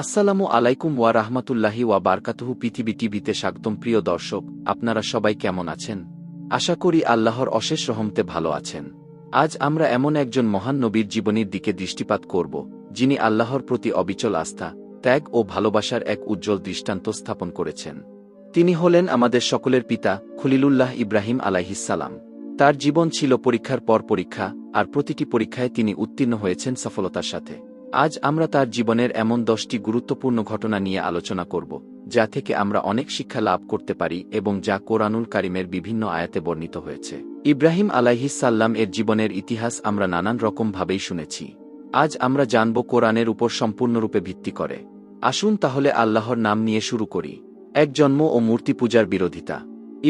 আসসালামু আলাইকুম ওয়া রাহমাতুল্লাহি ওয়া বারকাতুহু পৃথিবী টিভিতে স্বাগতম প্রিয় দর্শক, আপনারা সবাই কেমন আছেন? আশা করি আল্লাহর অশেষ রহমতে ভালো আছেন। আজ আমরা এমন একজন মহান নবীর জীবনীর দিকে দৃষ্টিপাত করব, যিনি আল্লাহর প্রতি অবিচল আস্থা, ত্যাগ ও ভালোবাসার এক উজ্জ্বল দৃষ্টান্ত স্থাপন করেছেন। তিনি হলেন আমাদের সকলের পিতা খলিলুল্লাহ ইব্রাহিম আলাইহিসালাম তার জীবন ছিল পরীক্ষার পর পরীক্ষা, আর প্রতিটি পরীক্ষায় তিনি উত্তীর্ণ হয়েছেন সফলতার সাথে। আজ আমরা তার জীবনের এমন দশটি গুরুত্বপূর্ণ ঘটনা নিয়ে আলোচনা করব, যা থেকে আমরা অনেক শিক্ষা লাভ করতে পারি এবং যা কোরআনুল কারিমের বিভিন্ন আয়াতে বর্ণিত হয়েছে। ইব্রাহিম আলাইহিসাল্লাম এর জীবনের ইতিহাস আমরা নানান রকমভাবেই শুনেছি। আজ আমরা জানব কোরআনের উপর সম্পূর্ণরূপে ভিত্তি করে। আসুন তাহলে আল্লাহর নাম নিয়ে শুরু করি। এক জন্ম ও মূর্তি পূজার বিরোধিতা।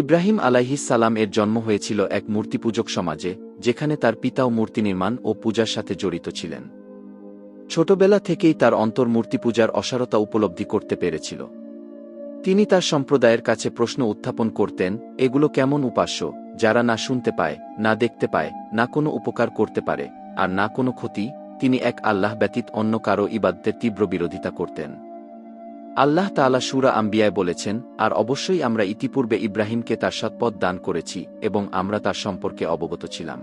ইব্রাহিম আলাইহিসাল্লাম এর জন্ম হয়েছিল এক মূর্তিপূজক সমাজে, যেখানে তার পিতাও মূর্তি নির্মাণ ও পূজার সাথে জড়িত ছিলেন। ছোটবেলা থেকেই তার অন্তর্মূর্তি পূজার অসারতা উপলব্ধি করতে পেরেছিল। তিনি তার সম্প্রদায়ের কাছে প্রশ্ন উত্থাপন করতেন, এগুলো কেমন উপাস্য, যারা না শুনতে পায়, না দেখতে পায়, না কোনো উপকার করতে পারে, আর না কোনো ক্ষতি? তিনি এক আল্লাহ ব্যতীত অন্য কারও ইবাদ্যের তীব্র বিরোধিতা করতেন। আল্লাহ তালা সুরা আম্বিয়ায় বলেছেন, আর অবশ্যই আমরা ইতিপূর্বে ইব্রাহিমকে তার সৎপথ দান করেছি এবং আমরা তার সম্পর্কে অবগত ছিলাম।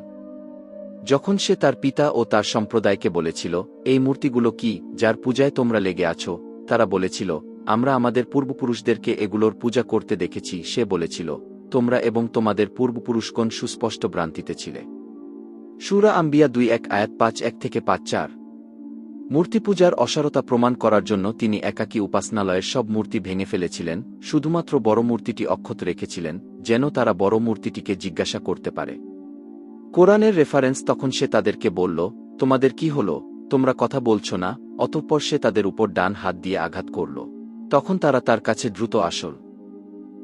যখন সে তার পিতা ও তার সম্প্রদায়কে বলেছিল, এই মূর্তিগুলো কি, যার পূজায় তোমরা লেগে আছো? তারা বলেছিল, আমরা আমাদের পূর্বপুরুষদেরকে এগুলোর পূজা করতে দেখেছি। সে বলেছিল, তোমরা এবং তোমাদের পূর্বপুরুষগণ সুস্পষ্ট ভ্রান্তিতে ছিলে। সুরা আম্বিয়া দুই এক আয়াত পাঁচ এক থেকে পাঁচ চার। মূর্তি পূজার অসারতা প্রমাণ করার জন্য তিনি একাকী উপাসনালয়ের সব মূর্তি ভেঙে ফেলেছিলেন, শুধুমাত্র বড় মূর্তিটি অক্ষত রেখেছিলেন, যেন তারা বড় মূর্তিটিকে জিজ্ঞাসা করতে পারে। কোরআনের রেফারেন্স তখন সে তাদেরকে বলল, তোমাদের কি হল? তোমরা কথা বলছ না? অতঃপর সে তাদের উপর ডান হাত দিয়ে আঘাত করল। তখন তারা তার কাছে দ্রুত আসল।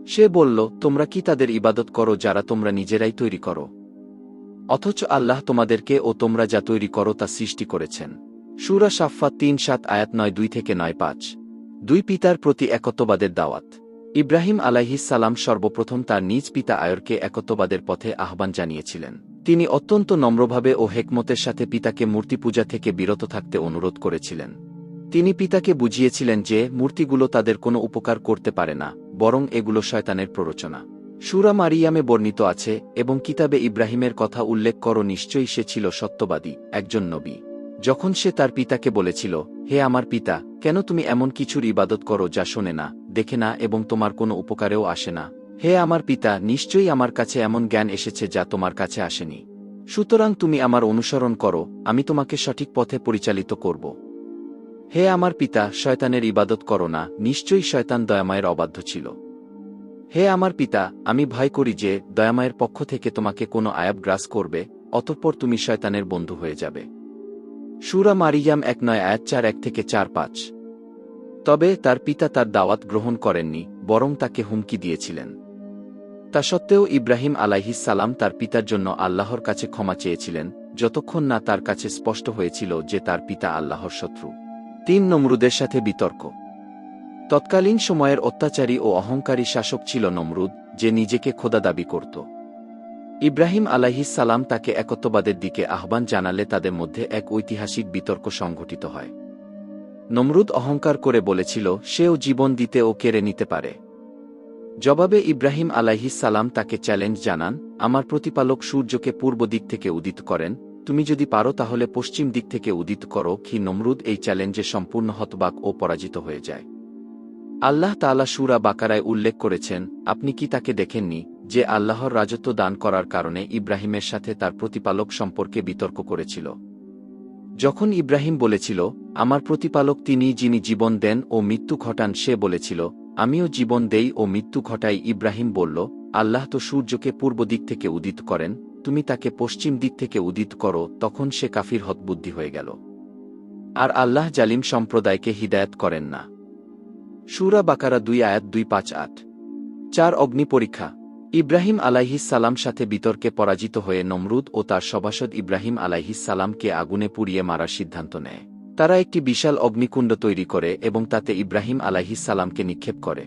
সে বলল, তোমরা কি তাদের ইবাদত করো যারা তোমরা নিজেরাই তৈরি করো? অথচ আল্লাহ তোমাদেরকে ও তোমরা যা তৈরি করো তা সৃষ্টি করেছেন। সুরা সাফা তিন সাত আয়াত নয় দুই থেকে নয় পাঁচ। দুই পিতার প্রতি একত্ববাদের দাওয়াত। ইব্রাহিম আলাইহিস সালাম সর্বপ্রথম তার নিজ পিতা আয়রকে একত্ববাদের পথে আহ্বান জানিয়েছিলেন। তিনি অত্যন্ত নম্রভাবে ও হেকমতের সাথে পিতাকে মূর্তি পূজা থেকে বিরত থাকতে অনুরোধ করেছিলেন। তিনি পিতাকে বুঝিয়েছিলেন যে, মূর্তিগুলো তাদের কোনো উপকার করতে পারে না, বরং এগুলো শয়তানের প্ররোচনা। সুরা মারিয়ামে বর্ণিত আছে, এবং কিতাবে ইব্রাহিমের কথা উল্লেখ করো, নিশ্চয়ই সে ছিল সত্যবাদী, একজন নবী। যখন সে তার পিতাকে বলেছিল, হে আমার পিতা, কেন তুমি এমন কিছুর ইবাদত করো যা শোনে না, দেখে না, এবং তোমার কোনো উপকারেও আসে না? হে আমার পিতা, নিশ্চয়ই আমার কাছে এমন জ্ঞান এসেছে যা তোমার কাছে আসেনি। সুতরাং তুমি আমার অনুসরণ করো, আমি তোমাকে সঠিক পথে পরিচালিত করব। হে আমার পিতা, শয়তানের ইবাদত করো না, নিশ্চয়ই শয়তান দয়াময়ের অবাধ্য ছিল। হে আমার পিতা, আমি ভয় করি যে, দয়াময়ের পক্ষ থেকে তোমাকে কোনো আয়াব গ্রাস করবে, অতঃপর তুমি শয়তানের বন্ধু হয়ে যাবে। সুরা মারিয়াম এক নয়, আয়াত চার, এক থেকে চার, পাঁচ। তবে তার পিতা তার দাওয়াত গ্রহণ করেননি, বরং তাকে হুমকি দিয়েছিলেন। তা সত্ত্বেও ইব্রাহিম সালাম তার পিতার জন্য আল্লাহর কাছে ক্ষমা চেয়েছিলেন, যতক্ষণ না তার কাছে স্পষ্ট হয়েছিল যে তার পিতা আল্লাহর শত্রু। তিন নমরুদের সাথে বিতর্ক। তৎকালীন সময়ের অত্যাচারী ও অহংকারী শাসক ছিল নমরুদ, যে নিজেকে খোদা দাবি করত। ইব্রাহিম সালাম তাকে একত্ববাদের দিকে আহ্বান জানালে তাদের মধ্যে এক ঐতিহাসিক বিতর্ক সংঘটিত হয়। নমরুদ অহংকার করে বলেছিল, সেও জীবন দিতে ও কেড়ে নিতে পারে। জবাবে ইব্রাহিম সালাম তাকে চ্যালেঞ্জ জানান, আমার প্রতিপালক সূর্যকে পূর্ব দিক থেকে উদিত করেন, তুমি যদি পারো তাহলে পশ্চিম দিক থেকে উদিত করো, কি নমরুদ এই চ্যালেঞ্জে সম্পূর্ণ হতবাক ও পরাজিত হয়ে যায়। আল্লাহ তালা সুরা বাকারায় উল্লেখ করেছেন, আপনি কি তাকে দেখেননি, যে আল্লাহর রাজত্ব দান করার কারণে ইব্রাহিমের সাথে তার প্রতিপালক সম্পর্কে বিতর্ক করেছিল? যখন ইব্রাহিম বলেছিল, আমার প্রতিপালক তিনি যিনি জীবন দেন ও মৃত্যু ঘটান সে বলেছিল আমিও জীবন দেই ও মৃত্যু ঘটাই ইব্রাহিম বলল, আল্লাহ তো সূর্যকে পূর্ব দিক থেকে উদিত করেন, তুমি তাকে পশ্চিম দিক থেকে উদিত করো, তখন সে কাফির হতবুদ্ধি হয়ে গেল। আর আল্লাহ জালিম সম্প্রদায়কে হিদায়ত করেন না। সুরা বাকারা দুই আয়াত দুই পাঁচ আট। চার অগ্নি পরীক্ষা। ইব্রাহিম সালাম সাথে বিতর্কে পরাজিত হয়ে নমরুদ ও তার সভাসদ ইব্রাহিম সালামকে আগুনে পুড়িয়ে মারার সিদ্ধান্ত নেয়। তারা একটি বিশাল অগ্নিকুণ্ড তৈরি করে এবং তাতে ইব্রাহিম সালামকে নিক্ষেপ করে।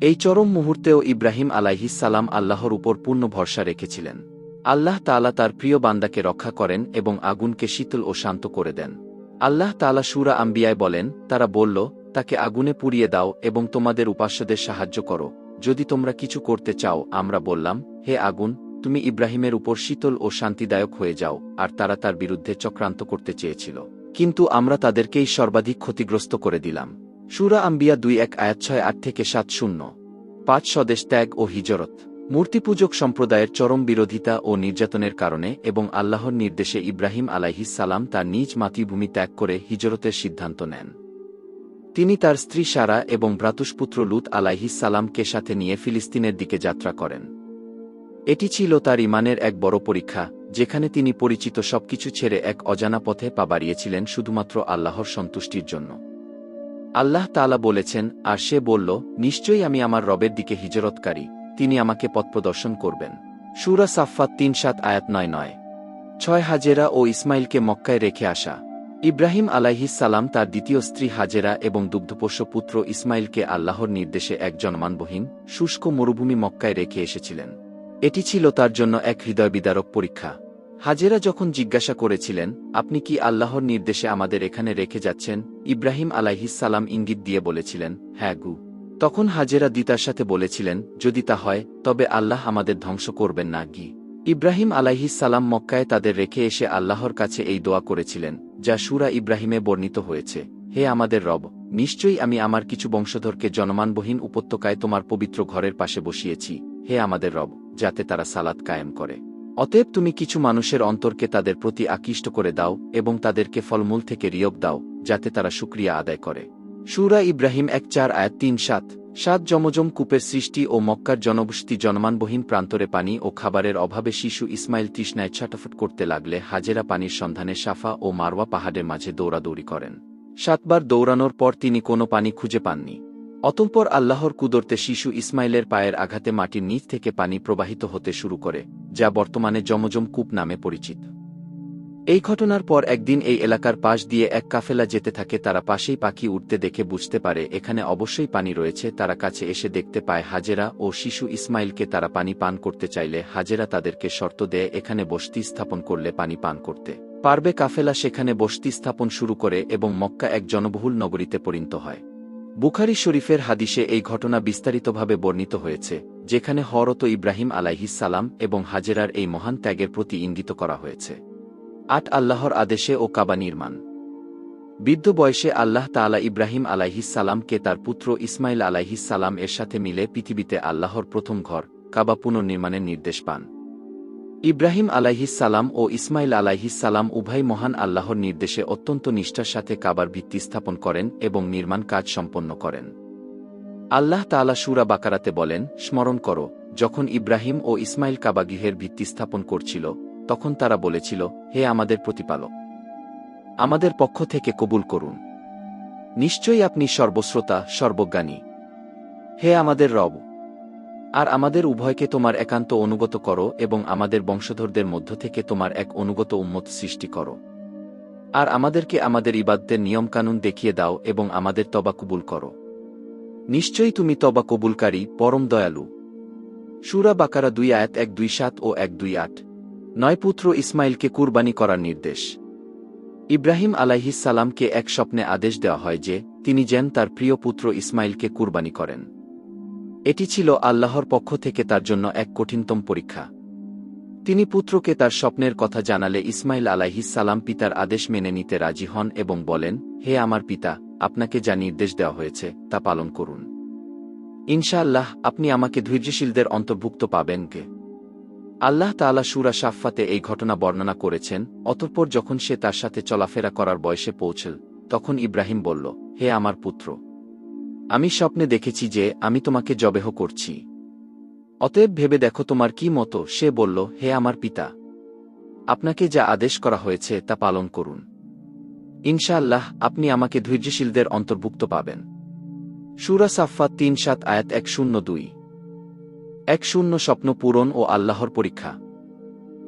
এই চরম মুহূর্তেও ইব্রাহিম সালাম আল্লাহর উপর পূর্ণ ভরসা রেখেছিলেন। আল্লাহ তালা তার প্রিয় বান্দাকে রক্ষা করেন এবং আগুনকে শীতল ও শান্ত করে দেন। আল্লাহ তালা সুরা আম্বিয়ায় বলেন, তারা বলল, তাকে আগুনে পুড়িয়ে দাও এবং তোমাদের উপাস্যদের সাহায্য করো। যদি তোমরা কিছু করতে চাও, আমরা বললাম, হে আগুন, তুমি ইব্রাহিমের উপর শীতল ও শান্তিদায়ক হয়ে যাও। আর তারা তার বিরুদ্ধে চক্রান্ত করতে চেয়েছিল। কিন্তু আমরা তাদেরকেই সর্বাধিক ক্ষতিগ্রস্ত করে দিলাম। সুরা আম্বিয়া দুই এক আয়াত ছয় আট থেকে সাত শূন্য। পাঁচ স্বদেশ ত্যাগ ও হিজরত। মূর্তিপূজক সম্প্রদায়ের চরম বিরোধিতা ও নির্যাতনের কারণে এবং আল্লাহর নির্দেশে ইব্রাহিম সালাম তার নিজ মাতৃভূমি ত্যাগ করে হিজরতের সিদ্ধান্ত নেন। তিনি তার স্ত্রী সারা এবং ভ্রাতুষ্পুত্র লুত সালামকে সাথে নিয়ে ফিলিস্তিনের দিকে যাত্রা করেন। এটি ছিল তার ইমানের এক বড় পরীক্ষা। যেখানে তিনি পরিচিত সবকিছু ছেড়ে এক অজানা পথে পা বাড়িয়েছিলেন শুধুমাত্র আল্লাহর সন্তুষ্টির জন্য। আল্লাহ তালা বলেছেন, আর সে বলল, নিশ্চয়ই আমি আমার রবের দিকে হিজরতকারী, তিনি আমাকে পথ প্রদর্শন করবেন। সুরা সাফাত তিন সাত আয়াত নয় নয়। ছয় হাজেরা ও ইসমাইলকে মক্কায় রেখে আসা। ইব্রাহিম সালাম তার দ্বিতীয় স্ত্রী হাজেরা এবং দুগ্ধপোষ্য পুত্র ইসমাইলকে আল্লাহর নির্দেশে এক জনমানবহীন, শুষ্ক মরুভূমি মক্কায় রেখে এসেছিলেন। এটি ছিল তার জন্য এক হৃদয় বিদারক পরীক্ষা। হাজেরা যখন জিজ্ঞাসা করেছিলেন, আপনি কি আল্লাহর নির্দেশে আমাদের এখানে রেখে যাচ্ছেন? ইব্রাহিম সালাম ইঙ্গিত দিয়ে বলেছিলেন হ্যাঁ গু। তখন হাজেরা দিতার সাথে বলেছিলেন, যদি তা হয়, তবে আল্লাহ আমাদের ধ্বংস করবেন না গি। ইব্রাহিম সালাম মক্কায় তাদের রেখে এসে আল্লাহর কাছে এই দোয়া করেছিলেন, যা সুরা ইব্রাহিমে বর্ণিত হয়েছে, হে আমাদের রব, নিশ্চয়ই আমি আমার কিছু বংশধরকে জনমানবহীন উপত্যকায় তোমার পবিত্র ঘরের পাশে বসিয়েছি, হে আমাদের রব। যাতে তারা সালাত কায়েম করে। অতএব তুমি কিছু মানুষের অন্তরকে তাদের প্রতি আকৃষ্ট করে দাও এবং তাদেরকে ফলমূল থেকে রিয়ব দাও, যাতে তারা শুক্রিয়া আদায় করে। সুরা ইব্রাহিম এক চার আয়াত তিন সাত। সাত জমজম কূপের সৃষ্টি ও মক্কার জনবসতি জনমানবহীন প্রান্তরে পানি ও খাবারের অভাবে শিশু ইসমাইল তৃষ্ণায় ছাটাফুট করতে লাগলে হাজেরা পানির সন্ধানে সাফা ও মারওয়া পাহাড়ের মাঝে দৌড়াদৌড়ি করেন। সাতবার দৌড়ানোর পর তিনি কোনো পানি খুঁজে পাননি। অতঃপর আল্লাহর কুদরতে শিশু ইসমাইলের পায়ের আঘাতে মাটির নিচ থেকে পানি প্রবাহিত হতে শুরু করে, যা বর্তমানে জমজম কূপ নামে পরিচিত। এই ঘটনার পর একদিন এই এলাকার পাশ দিয়ে এক কাফেলা যেতে থাকে, তারা পাশেই পাখি উঠতে দেখে বুঝতে পারে, এখানে অবশ্যই পানি রয়েছে। তারা কাছে এসে দেখতে পায়, হাজেরা ও শিশু ইসমাইলকে তারা পানি পান করতে চাইলে, হাজেরা তাদেরকে শর্ত দেয়, এখানে বসতি স্থাপন করলে পানি পান করতে। পারবে কাফেলা সেখানে বসতি স্থাপন শুরু করে এবং মক্কা এক জনবহুল নগরীতে পরিণত হয়। বুখারি শরীফের হাদিসে এই ঘটনা বিস্তারিতভাবে বর্ণিত হয়েছে, যেখানে হরত ইব্রাহিম সালাম এবং হাজেরার এই মহান ত্যাগের প্রতি ইঙ্গিত করা হয়েছে। আট আল্লাহর আদেশে ও কাবা নির্মাণ। বৃদ্ধ বয়সে আল্লাহ তালা ইব্রাহিম সালামকে তার পুত্র ইসমাইল সালাম এর সাথে মিলে পৃথিবীতে আল্লাহর প্রথম ঘর, কাবা পুনর্নির্মাণের নির্দেশ পান। ইব্রাহিম সালাম ও ইসমাইল সালাম উভয় মহান আল্লাহর নির্দেশে অত্যন্ত নিষ্ঠার সাথে কাবার ভিত্তি স্থাপন করেন এবং নির্মাণ কাজ সম্পন্ন করেন। আল্লাহ তালা সুরা বাকারাতে বলেন, স্মরণ করো, যখন ইব্রাহিম ও ইসমাইল কাবাগৃহের ভিত্তি স্থাপন করছিল, তখন তারা বলেছিল, হে আমাদের প্রতিপালক, আমাদের পক্ষ থেকে কবুল করুন। নিশ্চয়ই আপনি সর্বশ্রোতা, সর্বজ্ঞানী। হে আমাদের রব আর আমাদের উভয়কে তোমার একান্ত অনুগত করো এবং আমাদের বংশধরদের মধ্য থেকে তোমার এক অনুগত উম্মত সৃষ্টি করো। আর আমাদেরকে আমাদের ইবাদদের নিয়মকানুন দেখিয়ে দাও এবং আমাদের তবা কবুল করো। নিশ্চয়ই তুমি তবা কবুলকারী, পরম দয়ালু। সুরা বাকারা দুই আয়াত এক দুই সাত ও এক দুই আট। নয় পুত্র ইসমাইলকে কুরবানি করার নির্দেশ। ইব্রাহিম আলাইহিস সালামকে এক স্বপ্নে আদেশ দেওয়া হয় যে, তিনি যেন তার প্রিয় পুত্র ইসমাইলকে কুরবানি করেন। এটি ছিল আল্লাহর পক্ষ থেকে তার জন্য এক কঠিনতম পরীক্ষা। তিনি পুত্রকে তার স্বপ্নের কথা জানালে ইসমাইল সালাম পিতার আদেশ মেনে নিতে রাজি হন এবং বলেন, হে আমার পিতা, আপনাকে যা নির্দেশ দেওয়া হয়েছে, তা পালন করুন। ইনশাআল্লাহ, আপনি আমাকে ধৈর্যশীলদের অন্তর্ভুক্ত পাবেন কে? আল্লাহ তালা সুরা সাফাতে এই ঘটনা বর্ণনা করেছেন, অতঃপর যখন সে তার সাথে চলাফেরা করার বয়সে পৌঁছল, তখন ইব্রাহিম বলল, হে আমার পুত্র আমি স্বপ্নে দেখেছি যে আমি তোমাকে জবেহ করছি। অতএব ভেবে দেখো তোমার কি মতো, সে বলল, হে আমার পিতা। আপনাকে যা আদেশ করা হয়েছে, তা পালন করুন। ইনশাআল্লাহ, আপনি আমাকে ধৈর্যশীলদের অন্তর্ভুক্ত পাবেন। সুরা সাফাত তিন সাত আয়াত এক শূন্য দুই। এক শূন্য স্বপ্ন পূরণ ও আল্লাহর পরীক্ষা।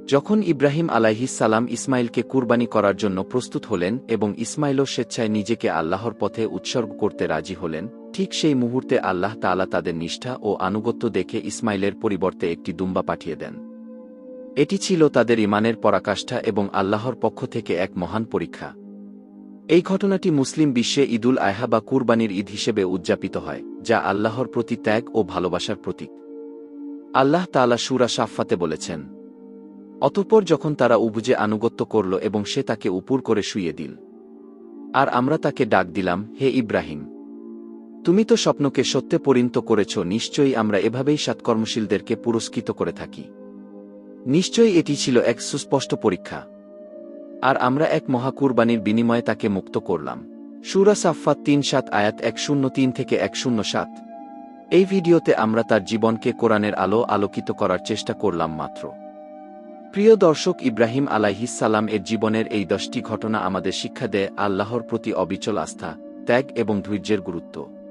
যখন ইব্রাহিম সালাম ইসমাইলকে কুরবানি করার জন্য প্রস্তুত হলেন এবং ইসমাইলও স্বেচ্ছায় নিজেকে আল্লাহর পথে উৎসর্গ করতে রাজি হলেন ঠিক সেই মুহূর্তে আল্লাহ তালা তাদের নিষ্ঠা ও আনুগত্য দেখে ইসমাইলের পরিবর্তে একটি দুম্বা পাঠিয়ে দেন। এটি ছিল তাদের ইমানের পরাকাষ্ঠা এবং আল্লাহর পক্ষ থেকে এক মহান পরীক্ষা। এই ঘটনাটি মুসলিম বিশ্বে ঈদুল আয়হা বা কুরবানির ঈদ হিসেবে উদযাপিত হয়, যা আল্লাহর প্রতি ত্যাগ ও ভালোবাসার প্রতীক। আল্লাহ তালা সুরা সাফাতে বলেছেন, অতঃপর যখন তারা উবুজে আনুগত্য করল এবং সে তাকে উপুর করে শুইয়ে দিল। আর আমরা তাকে ডাক দিলাম, হে ইব্রাহিম তুমি তো স্বপ্নকে সত্যে পরিণত করেছ, নিশ্চয়ই আমরা এভাবেই সৎকর্মশীলদেরকে পুরস্কৃত করে থাকি। নিশ্চয়ই এটি ছিল এক সুস্পষ্ট পরীক্ষা। আর আমরা এক মহাকুরবানির বিনিময়ে তাকে মুক্ত করলাম। সুরা সাফাত তিন সাত আয়াত এক শূন্য তিন থেকে এক শূন্য সাত। এই ভিডিওতে আমরা তার জীবনকে কোরআনের আলো আলোকিত করার চেষ্টা করলাম মাত্র। প্রিয় দর্শক, ইব্রাহিম আলাইহিসাল্লাম এর জীবনের এই দশটি ঘটনা আমাদের শিক্ষা দেয় আল্লাহর প্রতি অবিচল আস্থা, ত্যাগ এবং ধৈর্যের গুরুত্ব।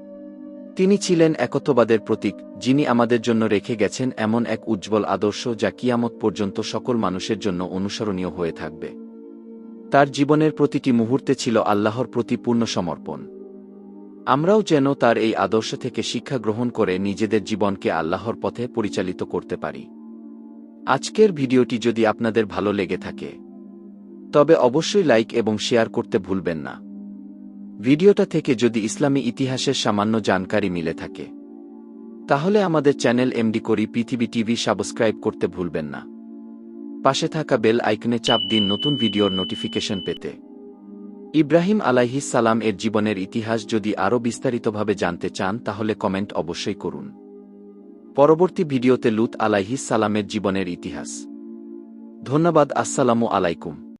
তিনি ছিলেন একত্ববাদের প্রতীক, যিনি আমাদের জন্য রেখে গেছেন এমন এক উজ্জ্বল আদর্শ যা কিয়ামত পর্যন্ত সকল মানুষের জন্য অনুসরণীয় হয়ে থাকবে। তার জীবনের প্রতিটি মুহূর্তে ছিল আল্লাহর প্রতি পূর্ণ সমর্পণ। আমরাও যেন তার এই আদর্শ থেকে শিক্ষা গ্রহণ করে নিজেদের জীবনকে আল্লাহর পথে পরিচালিত করতে পারি। আজকের ভিডিওটি যদি আপনাদের ভালো লেগে থাকে, তবে অবশ্যই লাইক এবং শেয়ার করতে ভুলবেন না। ভিডিওটা থেকে যদি ইসলামী ইতিহাসের সামান্য জানকারি মিলে থাকে, তাহলে আমাদের চ্যানেল এমডি করি পৃথিবী টিভি সাবস্ক্রাইব করতে ভুলবেন না। পাশে থাকা বেল আইকনে চাপ দিন নতুন ভিডিওর নোটিফিকেশন পেতে। ইব্রাহিম আলাইহিস সালাম এর জীবনের ইতিহাস যদি আরও বিস্তারিতভাবে জানতে চান, তাহলে কমেন্ট অবশ্যই করুন। পরবর্তী ভিডিওতে লুত আলাইহিস সালামের জীবনের ইতিহাস। ধন্যবাদ, আসসালামু আলাইকুম।